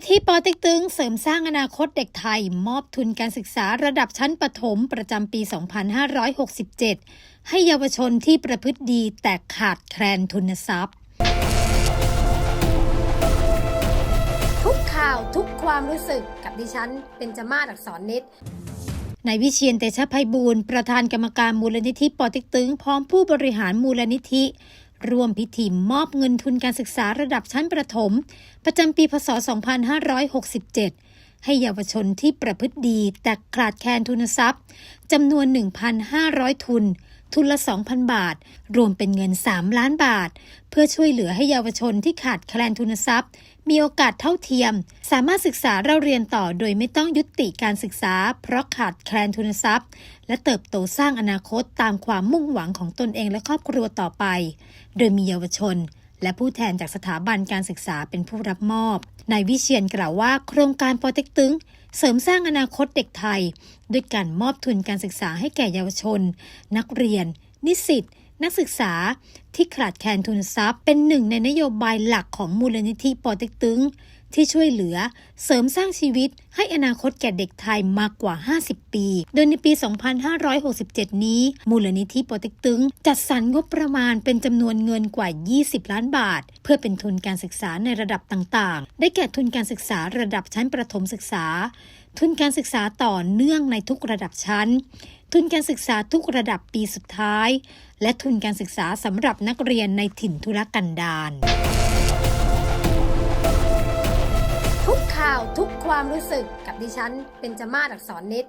นิธิปอเต็กตึงเสริมสร้างอนาคตเด็กไทย มอบทุนการศึกษาระดับชั้นประถมประจำปี 2567 ให้เยาวชนที่ประพฤติดีแต่ขาดแคลนทุนทรัพย์ ทุกข่าวทุกความรู้สึกกับดิฉันเป็นจมาศอักษรนิดนายวิเชียนเตชะภัยบูรณ์ประธานกรรมการมูลนิธิปอเต็กตึงพร้อมผู้บริหารมูลนิธิ ร่วมพิธีมอบเงินทุนการศึกษาระดับชั้นประถม ประจำปีพศ 2567 ให้เยาวชนที่ประพฤติดีแต่ขาดแคลนทุนทรัพย์จำนวน 1,500 ทุน ทุนละ 2,000 บาท รวมเป็นเงิน 3 ล้านบาท เพื่อช่วยเหลือให้เยาวชนที่ขาดแคลนทุนทรัพย์ มีโอกาสเท่าเทียม สามารถศึกษาเราเรียนต่อโดยไม่ต้องยุติการศึกษา เพราะขาดแคลนทุนทรัพย์ และเติบโตสร้างอนาคตตามความมุ่งหวังของตนเองและครอบครัวต่อไป โดยมีเยาวชนและผู้แทนจากสถาบันการศึกษาเป็นผู้รับมอบ นายวิเชียนกล่าวว่าโครงการโปรเต็กตึง เสริมสร้างอนาคตเด็กไทย ด้วยการมอบทุนการศึกษาให้แก่เยาวชน นักเรียน นิสิต นักศึกษาที่ขาดแคลนทุนทรัพย์ เป็นหนึ่งในนโยบายหลักของมูลนิธิปอเต็กตึง ที่ช่วยเหลือเสริมสร้างชีวิตให้อนาคตแก่เด็กไทยมากกว่า 50 ปี โดยในปี 2567 นี้ มูลนิธิปอเต็กตึง จัดสรรงบประมาณเป็นจำนวนเงินกว่า 20 ล้านบาท เพื่อเป็นทุนการศึกษาในระดับต่างๆ ได้แก่ทุนการศึกษาระดับชั้นประถมศึกษา ทุนการศึกษาต่อเนื่องในทุกระดับชั้น ทุนการศึกษาทุกระดับปีสุดท้าย และทุนการศึกษาสำหรับนักเรียนในถิ่นทุรกันดารทุกข่าวทุกความรู้สึกกับดิฉันเป็นจมาศอักษรนิด